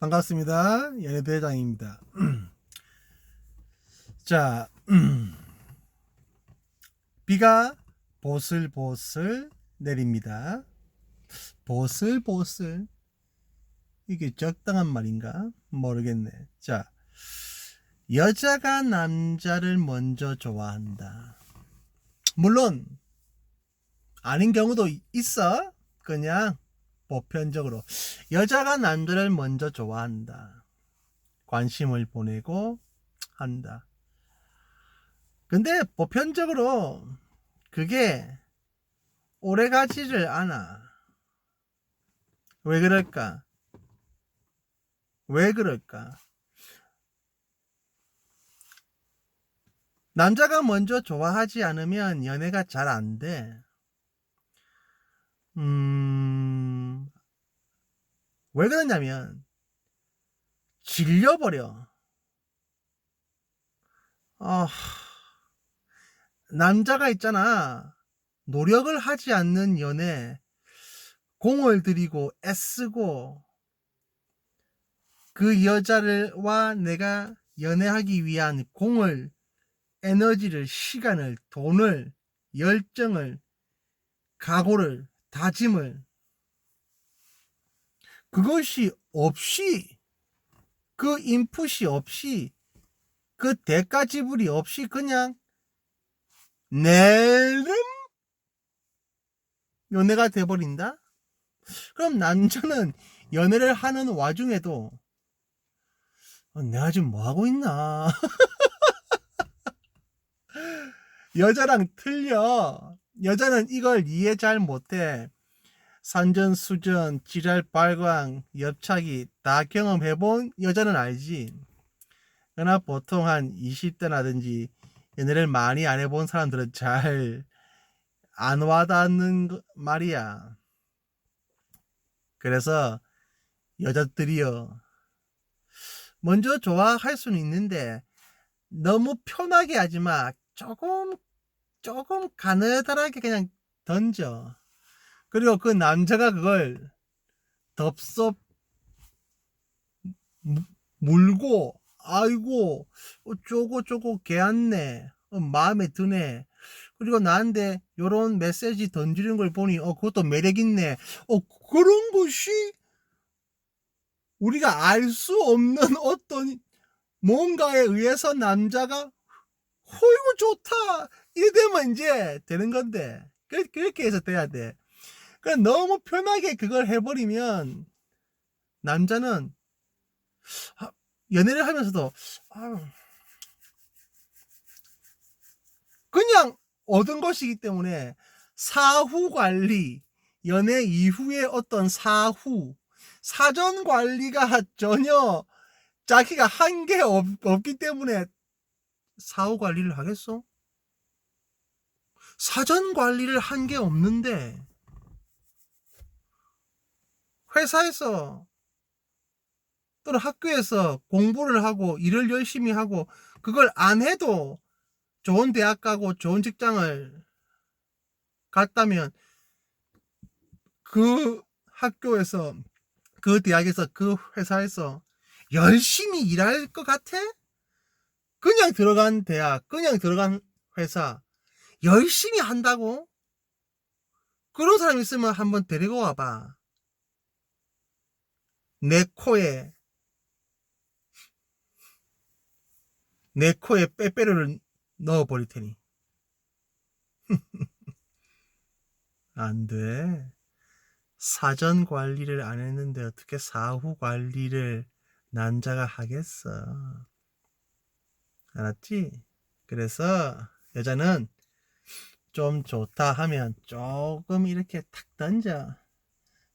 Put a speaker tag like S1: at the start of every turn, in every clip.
S1: 반갑습니다. 연예대장입니다. 자, 비가 보슬보슬 내립니다. 보슬보슬. 이게 적당한 말인가? 모르겠네. 자, 여자가 남자를 먼저 좋아한다. 물론, 아닌 경우도 있어. 그냥 보편적으로. 여자가 남자를 먼저 좋아한다. 관심을 보내고 한다. 근데 보편적으로 그게 오래 가지를 않아. 왜 그럴까? 왜 그럴까? 남자가 먼저 좋아하지 않으면 연애가 잘 안 돼. 음, 왜 그러냐면, 질려버려. 아, 남자가 있잖아. 노력을 하지 않는 연애, 공을 들이고 애쓰고, 그 여자를와 내가 연애하기 위한 공을, 에너지를, 시간을, 돈을, 열정을, 각오를, 다짐을, 그것이 없이, 그 인풋이 없이, 그 대가 지불이 없이 그냥 내름 연애가 돼버린다? 그럼 남자는 연애를 하는 와중에도 어, 내가 지금 뭐 하고 있나? 여자랑 틀려. 여자는 이걸 이해 잘 못해. 산전수전, 지랄 발광, 옆차기 다 경험해본 여자는 알지. 그러나 보통 한 20대라든지 연애를 많이 안 해본 사람들은 잘 안 와닿는 거- 말이야. 그래서 여자들이요. 먼저 좋아할 수는 있는데 너무 편하게 하지 마. 조금 조금 가느다랗게 그냥 던져. 그리고 그 남자가 그걸 덥석 무- 물고 아이고 어쩌고 저쩌고 개안네 어, 마음에 드네. 그리고 나한테 요런 메시지 던지는 걸 보니 어 그것도 매력 있네. 어 그런 것이 우리가 알 수 없는 어떤 뭔가에 의해서 남자가 어이구 좋다! 이래 되면 이제 되는 건데. 그- 그렇게 해서 돼야 돼 그러니까 너무 편하게 그걸 해버리면 남자는 아, 연애를 하면서도 아유, 그냥 얻은 것이기 때문에 사후 관리 연애 이후에 어떤 사후 사전 관리가 전혀 자기가 한 게 없기 때문에 사후 관리를 하겠어? 사전 관리를 한 게 없는데 회사에서 또는 학교에서 공부를 하고 일을 열심히 하고 그걸 안 해도 좋은 대학 가고 좋은 직장을 갔다면 그 학교에서 그 대학에서 그 회사에서 열심히 일할 것 같아? 그냥 들어간 대학, 그냥 들어간 회사 열심히 한다고? 그런 사람 있으면 한번 데리고 와봐. 내 코에 내 코에 빼빼로를 넣어 버릴 테니. 안 돼. 사전 관리를 안 했는데 어떻게 사후 관리를 남자가 하겠어. 알았지? 그래서 여자는 좀 좋다 하면 조금 이렇게 탁 던져.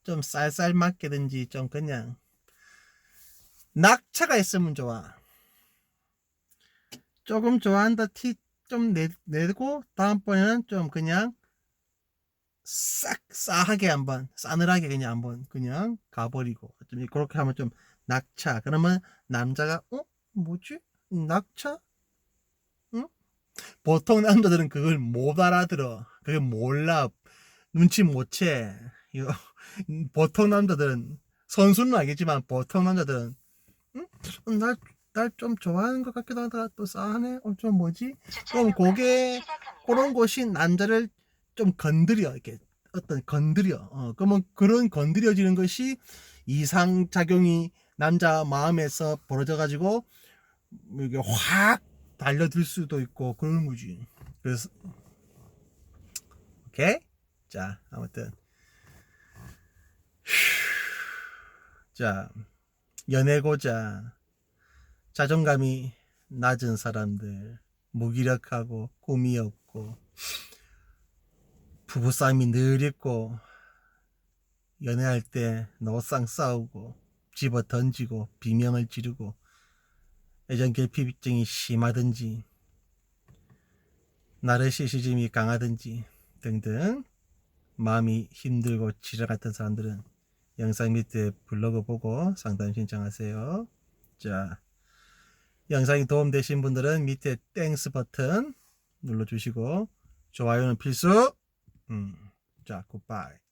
S1: 좀 쌀쌀 맞게든지 좀 그냥 낙차가 있으면 좋아. 조금 좋아한다 티 좀 내고 다음번에는 좀 그냥 싹 싸하게 한번 싸늘하게 그냥 한번 그냥 가버리고 좀 그렇게 하면 좀 낙차. 그러면 남자가 어? 뭐지? 낙차? 응? 보통 남자들은 그걸 못 알아들어. 그걸 몰라. 눈치 못채 보통 남자들은 선수는 알겠지만 보통 남자들은 응? 날, 날 좀 좋아하는 것 같기도 하다가 또 싸하네? 어, 좀 뭐지? 그럼 그게 그런 것이 남자를 좀 건드려. 이렇게 어떤 건드려. 어 그러면 그런 건드려지는 것이 이상 작용이 남자 마음에서 벌어져 가지고 이게 확 달려들 수도 있고 그런 거지. 그래서 오케이? 자 아무튼 자 연애고자 자존감이 낮은 사람들 무기력하고 꿈이 없고 부부싸움이 늘 있고 연애할 때 노상 싸우고 집어 던지고 비명을 지르고 애정 결핍증이 심하든지 나르시시즘이 강하든지 등등 마음이 힘들고 지랄 같은 사람들은 영상 밑에 블로그 보고 상담 신청하세요. 자, 영상이 도움되신 분들은 밑에 땡스 버튼 눌러주시고 좋아요는 필수. 음, 자, 굿바이.